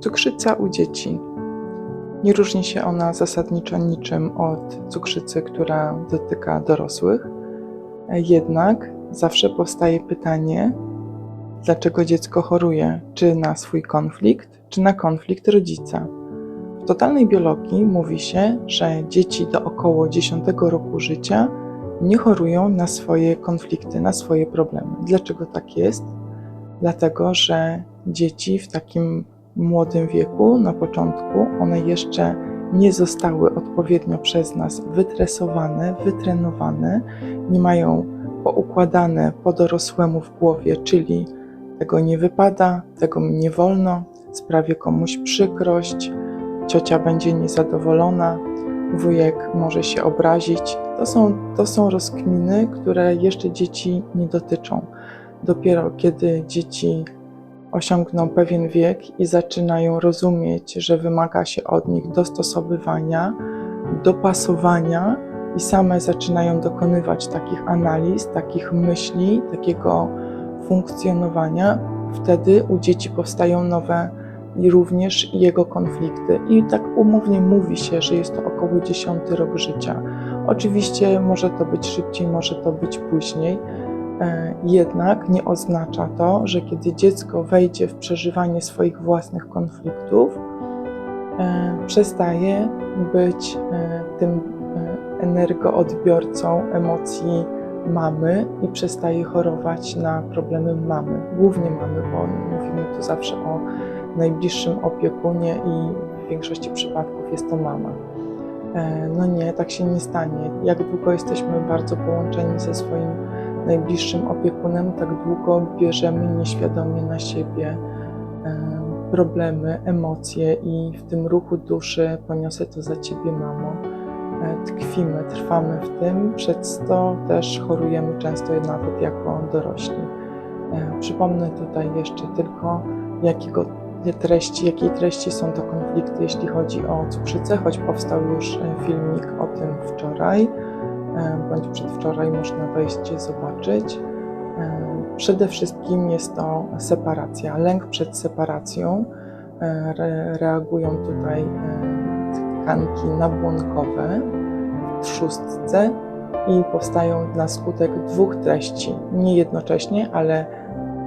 Cukrzyca u dzieci. Nie różni się ona zasadniczo niczym od cukrzycy, która dotyka dorosłych. Jednak zawsze powstaje pytanie, dlaczego dziecko choruje, czy na swój konflikt, czy na konflikt rodzica. W totalnej biologii mówi się, że dzieci do około 10 roku życia nie chorują na swoje konflikty, na swoje problemy. Dlaczego tak jest? Dlatego, że dzieci w takim młodym wieku, na początku, one jeszcze nie zostały odpowiednio przez nas wytresowane, wytrenowane, nie mają poukładane po dorosłemu w głowie, czyli tego nie wypada, tego mi nie wolno, sprawię komuś przykrość, ciocia będzie niezadowolona, wujek może się obrazić. To są, to są rozkminy, które jeszcze dzieci nie dotyczą. Dopiero kiedy dzieci osiągną pewien wiek i zaczynają rozumieć, że wymaga się od nich dostosowywania, dopasowania i same zaczynają dokonywać takich analiz, takich myśli, takiego funkcjonowania, wtedy u dzieci powstają nowe i również jego konflikty. I tak umownie mówi się, że jest to około 10 rok życia. Oczywiście może to być szybciej, może to być później. E, Jednak nie oznacza to, że kiedy dziecko wejdzie w przeżywanie swoich własnych konfliktów, e, przestaje być e, tym energoodbiorcą emocji mamy i przestaje chorować na problemy mamy, głównie mamy, bo mówimy tu zawsze o najbliższym opiekunie i w większości przypadków jest to mama. No nie, tak się nie stanie. Jak długo jesteśmy bardzo połączeni ze swoim najbliższym opiekunem, tak długo bierzemy nieświadomie na siebie e, problemy, emocje i w tym ruchu duszy poniosę to za ciebie, mamo. E, Tkwimy, trwamy w tym, przez to też chorujemy często nawet jako dorośli. E, Przypomnę tutaj jeszcze tylko, jakiego treści, jakiej treści są to konflikty, jeśli chodzi o cukrzycę, choć powstał już filmik o tym wczoraj, bądź przedwczoraj można wejść zobaczyć. E, Przede wszystkim jest to separacja, lęk przed separacją. E, Re, reagują tutaj e, tkanki nabłonkowe w trzustce i powstają na skutek dwóch treści, nie jednocześnie, ale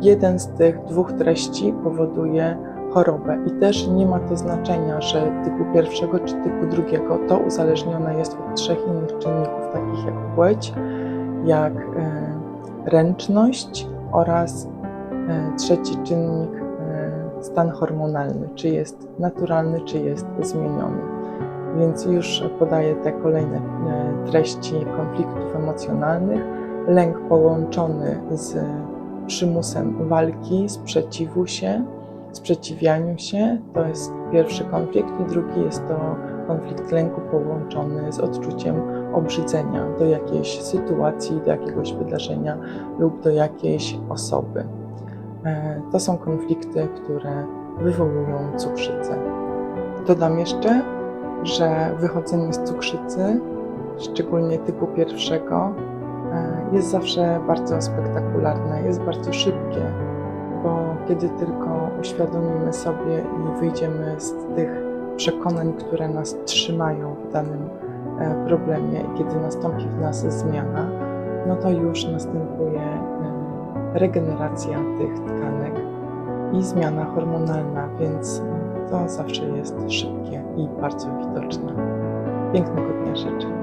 jeden z tych dwóch treści powoduje chorobę. I też nie ma to znaczenia, że typu pierwszego czy typu drugiego to uzależnione jest od trzech innych czynników, takich jak płeć, jak e, ręczność oraz e, trzeci czynnik e, stan hormonalny, czy jest naturalny, czy jest zmieniony. Więc już podaję te kolejne treści konfliktów emocjonalnych. Lęk połączony z przymusem walki, sprzeciwu się, sprzeciwianiu się, to jest pierwszy konflikt, i drugi jest to konflikt lęku połączony z odczuciem obrzydzenia do jakiejś sytuacji, do jakiegoś wydarzenia lub do jakiejś osoby. E, To są konflikty, które wywołują cukrzycę. Dodam jeszcze, że wychodzenie z cukrzycy, szczególnie typu pierwszego, e, jest zawsze bardzo spektakularne, jest bardzo szybkie, kiedy tylko uświadomimy sobie i wyjdziemy z tych przekonań, które nas trzymają w danym e, problemie, i kiedy nastąpi w nas zmiana, no to już następuje e, regeneracja tych tkanek i zmiana hormonalna, więc e, to zawsze jest szybkie i bardzo widoczne. Pięknego dnia życzę.